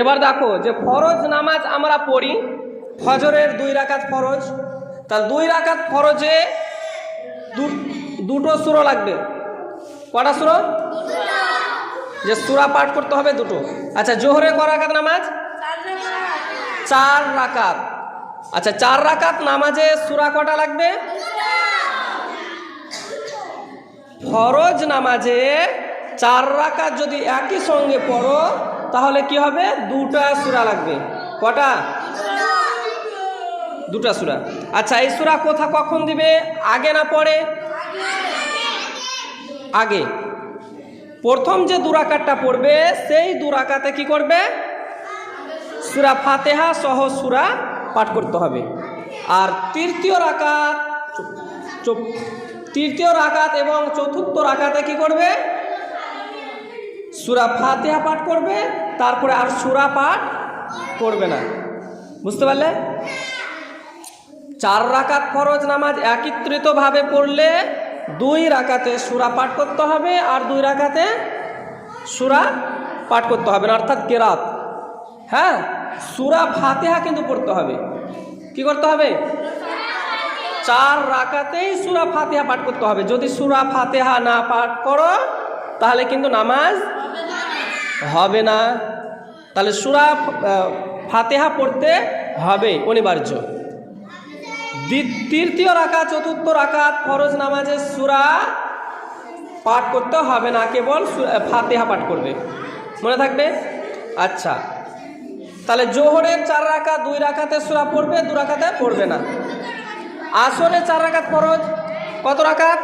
এবার দেখো যে ফরজ নামাজ আমরা পড়ি ফজরের দুই রাকাত ফরজ। তার দুই রাকাত ফরজে দুটো সুরো লাগবে। কটা সুরো? যে সুরা পাঠ করতে হবে দুটো। আচ্ছা জোহরে ক রাকাত নামাজ? চার রাকাত। আচ্ছা চার রাকাত নামাজে সুরা কটা লাগবে? ফরজ নামাজে চার রাকাত যদি একই সঙ্গে পড়ো তাহলে কি হবে? দুটা সুরা লাগবে। কটা? দুটা সুরা। আচ্ছা এই সুরা কোথা কখন দিবে? আগে না পরে? আগে। প্রথম যে দুরাকাতটা পড়বে, সেই দুরাকাতে কি করবে? সুরা ফাতেহা সহ সুরা পাঠ করতে হবে। আর তৃতীয় রাকাত তৃতীয় রাকাত এবং চতুর্থ রাকাতে কি করবে? সুরা ফাতেহা পাঠ করবে, তারপরে আর সুরা পাঠ করবে না। বুঝতে পারলে? চার রাকাত ফরজ নামাজ একত্রিতভাবে পড়লে দুই রাকাতে সুরা পাঠ করতে হবে আর দুই রাকাতে সুরা পাঠ করতে হবে না, অর্থাৎ কেরাত। হ্যাঁ? সুরা ফাতেহা কিন্তু পড়তে হবে। কি করতে হবে? চার রাকাতেই সুরা ফাতেহা পাঠ করতে হবে। যদি সুরা ফাতেহা না পাঠ করো, তাহলে কিন্তু নামাজ হবে না। তাহলে সুরা ফাতেহা পড়তে হবে অনিবার্য। তৃতীয় রাকাত, চতুর্থ রাকাত, ফরজ নামাজে সুরা পাঠ করতে হবে না, কেবল ফাতেহা পাঠ করবে। মনে থাকবে? আচ্ছা। তাহলে জোহরের চার রাকাত, দুই রাকাতে সুরা পড়বে, দু রাকাতে পড়বে না। আসরে চার রাকাত ফরজ, কত রাখাত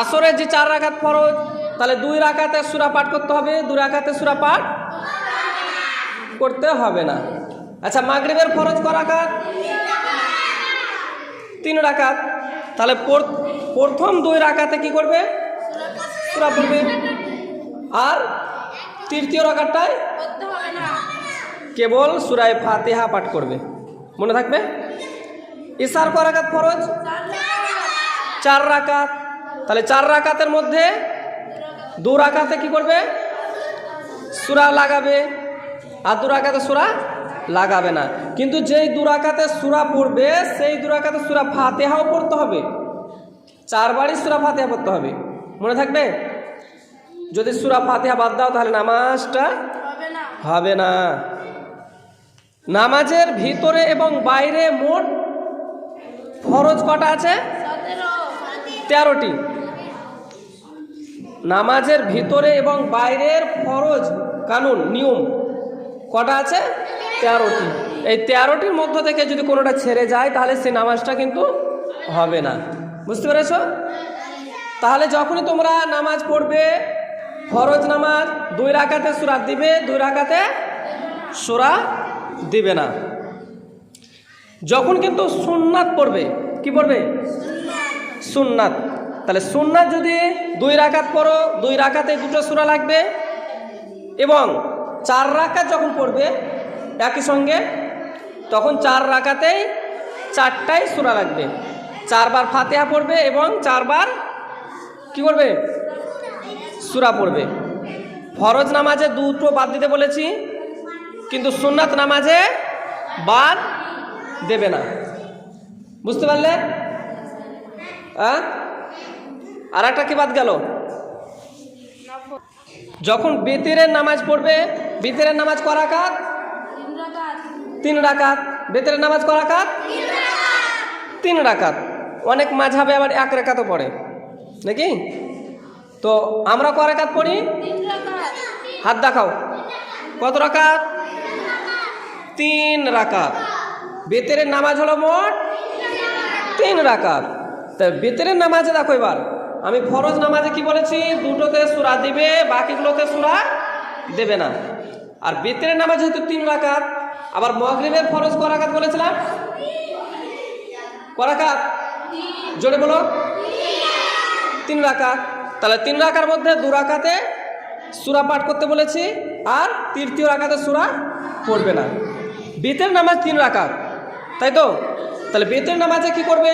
আসরের যে চার রাখাত ফরজ তাহলে দুই রাকাতে সুরা পাঠ করতে হবে দু রাকাতে সুরা পাঠ করতে হবে না। আচ্ছা মাগরিবের ফরজ ক রাকাত? তিন রাকাত। তাহলে প্রথম দুই রাকাতে কি করবে? সুরা পড়বে। আর তৃতীয় রাকাতটায় কেবল সুরায় ফাতিহা পাঠ করবে। মনে থাকবে? ইসার ক রাকাত ফরজ? চার রাকাত। তাহলে চার রাকাতের মধ্যে দু রাকাতে কি করবে? সুরা লাগাবে। আর দু রাকাতে সুরা লাগাবে না। কিন্তু যেই দু রাকাতে সুরা পড়বে, সেই দু রাকাতে সুরা ফাতেহাও পড়তে হবে। চারবারই সুরা ফাতেহা পড়তে হবে। মনে থাকবে? যদি সুরা ফাতেহা বাদ দাও, তাহলে নামাজটা হবে না। নামাজের ভিতরে এবং বাইরে মোট ফরজ কটা আছে? তেরোটি। নামাজের ভিতরে এবং বাইরের ফরজ কানুন, নিয়ম। কটা আছে? তেরোটি। এই তেরোটির মধ্য থেকে যদি কোনোটা ছেড়ে যায়, তাহলে সে নামাজটা কিন্তু হবে না। বুঝতে পেরেছ? তাহলে যখনই তোমরা নামাজ পড়বে, ফরজ নামাজ, দুই রাকাতে সুরা দিবে, দুই রাকাতে সুরা দিবে না। যখন কিন্তু সুন্নাত পড়বে, কি পড়বে? সুন্নাত। তাহলে সুন্নাত যদি দুই রাকাত পড়ো, দুই রাকাতে দুটো সুরা লাগবে এবং চার রাকাত যখন পড়বে, একই সঙ্গে তখন চার রাকাতেই চারটাই সুরা লাগবে। চারবার ফাতেহা পড়বে এবং চারবার কি করবে সুরা পড়বে। ফরজ নামাজে দুটো বাদ দিতে বলেছি, কিন্তু সুন্নাত নামাজে বাদ দেবে না। বুঝতে পারলে? হ্যাঁ আর একটা কি বাদ গেল? যখন বেতেরের নামাজ পড়বে, বেতেরের নামাজ করা কাত তিন রাকাত। বেতেরের নামাজ করা কাত তিন রাকাত। অনেক মাঝাবে আবার এক রেখাতও পড়ে। নাকি? তো আমরা ক রাকাত পড়ি? হাত দেখাও। কত রাকাত? তিন রাকাত। বেতেরের নামাজ হলো মোট তিন রাকাত। তা বেতেরের নামাজে দেখো এবার। আমি ফরজ নামাজে কি বলেছি? দুটোতে সুরা দিবে, বাকিগুলোতে সুরা দেবে না। আর বেতেরের নামাজ যেহেতু তিন রাকাত, আবার মগরিবের ফরজ ক রাকাত বলেছিলাম? ক রাকাত? জোরে বলো। তিন রাকাত। তাহলে তিন রাকার মধ্যে দু রাকাতে সুরা পাঠ করতে বলেছি, আর তৃতীয় রাকাতে সুরা পড়বে না। বেতের নামাজ তিন রাকাত, তাই তো? তাহলে বেতের নামাজে কি করবে?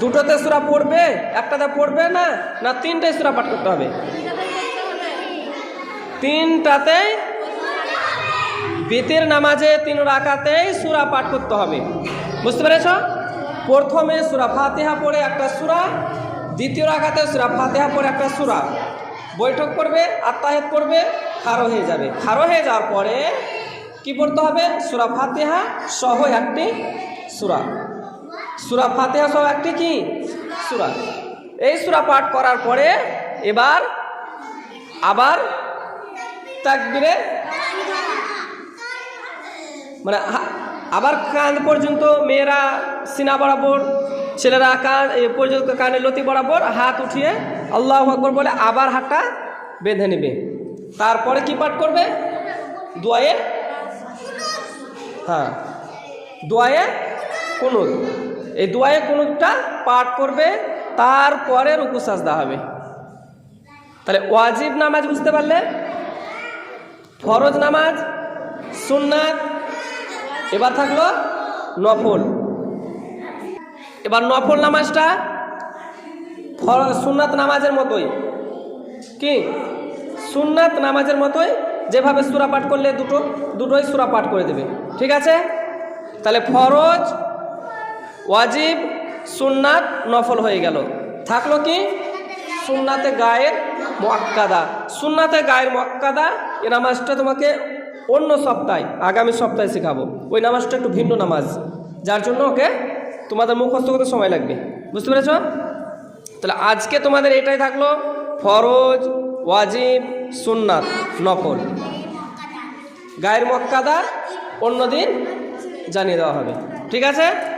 দুটোতে সুরা পড়বে, একটাতে পড়বে না না তিনটে সুরা পাঠ করতে হবে? তিনটাতেই বেতের নামাজে তিন রাখাতেই সুরা পাঠ করতে হবে। বুঝতে পেরেছ? প্রথমে সুরা ফাতিহা পড়ে একটা সুরা, দ্বিতীয় রাকাতে সুরা ফাতিহা পড়ে একটা সুরা। বৈঠক করবে আত্মাহেদ করবে, খারো হয়ে যাবে। খারো হয়ে যাওয়ার পরে কি পড়তে হবে? সুরা ফাতিহা সহ একটি সুরা। সুরা ফাতিহা সহ একটি কি? সুরা। এই সুরা পাঠ করার পরে এবার আবার তাকবিরে মানে আবার কান পর্যন্ত মেয়েরা সিনা বরাবর, ছেলেরা কান পর্যন্ত কানে লতি বরাবর হাত উঠিয়ে আল্লাহ আকবর বলে আবার হাতটা বেঁধে নেবে। তারপরে কি পাঠ করবে? দোয়ায়ে হ্যাঁ। দোয়ায়ে কুনুত এই দোয়ায়ে কুনুতটা পাঠ করবে, তারপরে রুকু সাজদা হবে। তাহলে ওয়াজিব নামাজ বুঝতে পারলে? ফরজ নামাজ, সুন্নাত, এবার থাকল নফল। এবার নফল নামাজটা সুন্নাত নামাজের মতোই। কি? সুন্নাত নামাজের মতোই, যেভাবে সুরা পাঠ করলে দুটো, দুটোই সুরা পাঠ করে দেবে। ঠিক আছে? তাহলে ফরজ ওয়াজিব সুন্নাত নফল হয়ে গেল। থাকল কি? সুন্নাতে গায়ের মোয়াক্কাদা। সুন্নাতে গায়ের মোয়াক্কাদা এই নামাজটা তোমাকে অন্য সপ্তাহে, আগামী সপ্তাহে শেখাবো। ওই নামাজটা একটু ভিন্ন নামাজ। যার জন্য ওকে তোমাদের মুখস্থ করতে সময় লাগবে। বুঝতে পেরেছ? তাহলে আজকে তোমাদের এটাই থাকল, ফরজ, ওয়াজিব, সুন্নাত, নফল। গায়ের মক্কাদা অন্য দিন জানিয়ে দেওয়া হবে। ঠিক আছে?